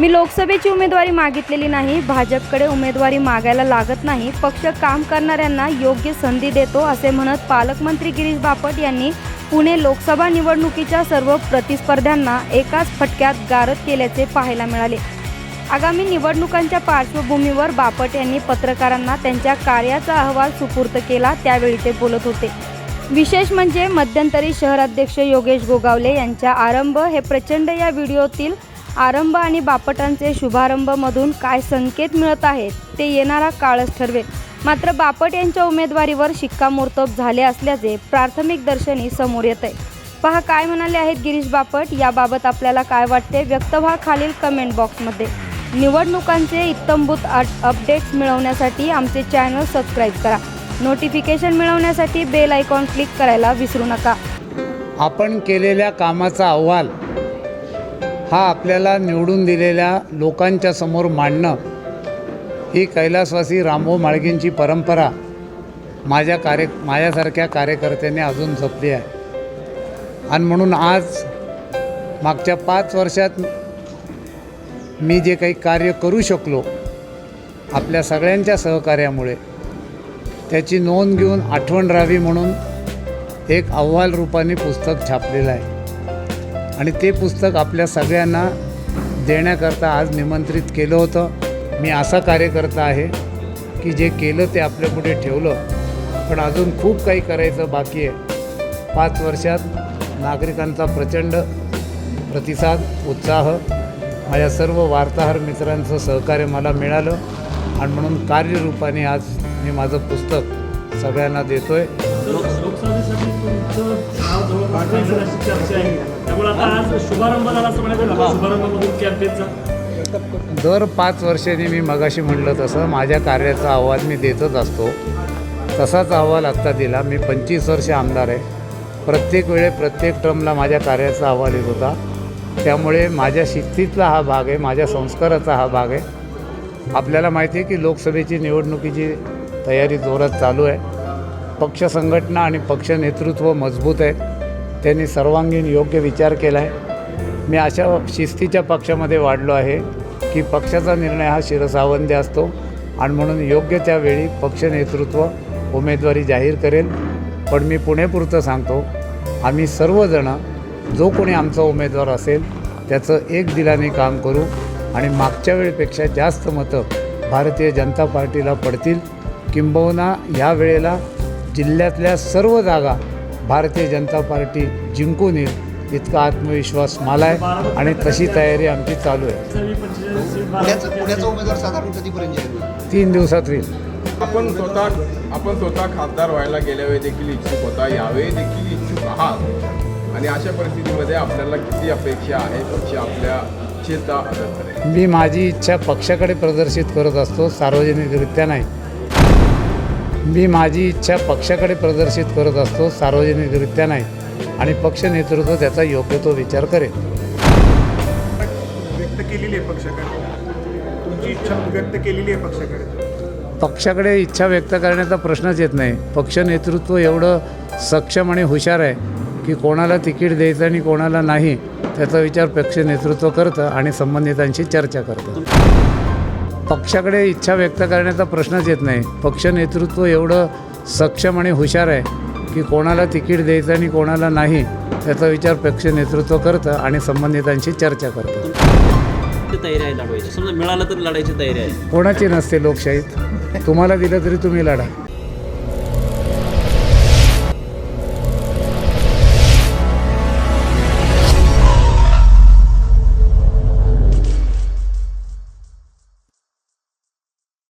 मी लोकसभेची उमेदवारी मागितलेली नाही भाजपकडे उमेदवारी मागायला लागत नाही पक्ष काम करणाऱ्यांना योग्य संधी देतो असे म्हणत पालकमंत्री गिरीश बापट यांनी पुणे लोकसभा निवडणुकीच्या सर्व प्रतिस्पर्ध्यांना एकाच फटक्यात गारद केल्याचे पाहायला मिळाले. आगामी निवडणुकांच्या पार्श्वभूमीवर बापट यांनी पत्रकारांना त्यांच्या कार्याचा अहवाल सुपूर्त केला त्यावेळी ते बोलत होते. विशेष म्हणजे मध्यंतरी शहराध्यक्ष योगेश गोगावले यांच्या आरंभ हे प्रचंड या व्हिडिओतील आरंभ आणि बापटांचे शुभारंभमधून काय संकेत मिळत आहेत ते येणारा काळच ठरवेल. मात्र बापट यांच्या उमेदवारीवर शिक्कामोर्तब झाले असल्याचे प्राथमिक दर्शनी समोर येत आहे पहा काय म्हणाले आहेत गिरीश बापट याबाबत आपल्याला काय वाटते व्यक्त व्हा खालील कमेंट बॉक्समध्ये निवडणुकांचे इत्तंभूत अपडेट्स मिळवण्यासाठी आमचे चॅनल सबस्क्राईब करा. नोटिफिकेशन मिळवण्यासाठी बेल आयकॉन क्लिक करायला विसरू नका. आपण केलेल्या कामाचा अहवाल हा आपल्याला निवडून दिलेल्या लोकांच्या समोर मांडणं ही कैलासवासी रामभाऊ माळगेंची परंपरा माझ्या कार्य माझ्यासारख्या कार्यकर्त्यांनी अजून जपली आहे. आणि म्हणून आज मागच्या पाच वर्षात मी जे काही कार्य करू शकलो आपल्या सगळ्यांच्या सहकार्यामुळे त्याची नोंद घेऊन आठवण राहावी म्हणून एक अहवाल रूपाने पुस्तक छापलेलं आहे. आणि ते पुस्तक आपल्या सगळ्यांना देण्याकरता आज निमंत्रित केलं होतं. मी असा कार्यकर्ता आहे की जे केलं ते आपल्या पुढे ठेवलं. पण अजून खूप काही करायचं बाकी आहे. पाच वर्षात नागरिकांचा प्रचंड प्रतिसाद उत्साह माझ्या सर्व वार्ताहर मित्रांचं सहकार्य मला मिळालं आणि म्हणून कार्यरूपाने आज मी माझं पुस्तक सगळ्यांना देतो आहे लोक- चर्चा आहे. त्यामुळे आता आज शुभारंभ झाला असं म्हणायचं शुभारंभामधून कॅम्पेनचा दर पाच वर्षांनी मी मगाशी म्हटलं तसं माझ्या कार्याचा अहवाल मी देतच असतो. तसाच अहवाल आत्ता दिला. मी पंचवीस वर्ष आमदार आहे. प्रत्येक वेळे प्रत्येक टर्मला माझ्या कार्याचा अहवाल येत होता. त्यामुळे माझ्या शिस्तीतला हा भाग आहे माझ्या संस्काराचा हा भाग आहे. आपल्याला माहिती आहे की लोकसभेची निवडणुकीची तयारी जोरात चालू आहे. पक्ष संघटना आणि पक्ष नेतृत्व मजबूत आहे. त्यांनी सर्वांगीण योग्य विचार केला आहे मी अशा शिस्तीच्या पक्षामध्ये वाढलो आहे की पक्षाचा निर्णय हा शिरसावंद्य असतो आणि म्हणून योग्य त्यावेळी पक्ष नेतृत्व उमेदवारी जाहीर करेल. पण मी पुणेपुरतं सांगतो आम्ही सर्वजणं जो कोणी आमचा उमेदवार असेल त्याचं एक दिलाने काम करू आणि मागच्या वेळेपेक्षा जास्त मतं भारतीय जनता पार्टीला पडतील. किंबहुना ह्या वेळेला जिल्ह्यातल्या सर्व जागा भारतीय जनता पार्टी जिंकून येईल इतका आत्मविश्वास मला आहे आणि तशी तयारी आमची चालू आहे. तीन दिवसात होईल. आपण स्वतः आपण स्वतः खासदार व्हायला गेल्या वेळी देखील इच्छुक होता यावेळी देखील इच्छुक आहात. आणि अशा परिस्थितीमध्ये आपल्याला किती अपेक्षा आहे पक्ष आपल्या करेल? मी माझी इच्छा पक्षाकडे प्रदर्शित करत असतो सार्वजनिकरित्या नाही. मी माझी इच्छा पक्षाकडे प्रदर्शित करत असतो सार्वजनिकरित्या नाही. आणि पक्ष नेतृत्व त्याचा योग्य तो विचार करेल. व्यक्त केलेली आहे पक्षाकडे. तुमची इच्छा व्यक्त केलेली आहे पक्षाकडे. पक्षाकडे इच्छा व्यक्त करण्याचा प्रश्नच येत नाही. पक्ष नेतृत्व एवढं सक्षम आणि हुशार आहे की कोणाला तिकीट द्यायचं आणि कोणाला नाही त्याचा विचार पक्ष नेतृत्व करतं आणि संबंधितांशी चर्चा करतं. पक्षाकडे इच्छा व्यक्त करण्याचा प्रश्नच येत नाही. पक्ष नेतृत्व एवढं सक्षम आणि हुशार आहे की कोणाला तिकीट द्यायचं आणि कोणाला नाही त्याचा विचार पक्ष नेतृत्व करतं आणि संबंधितांशी चर्चा करतं. तयारी आहे लढवायची. समजा मिळालं तर लढायची तयारी आहे. कोणाची नसते लोकशाहीत? तुम्हाला दिलं तरी तुम्ही लढा.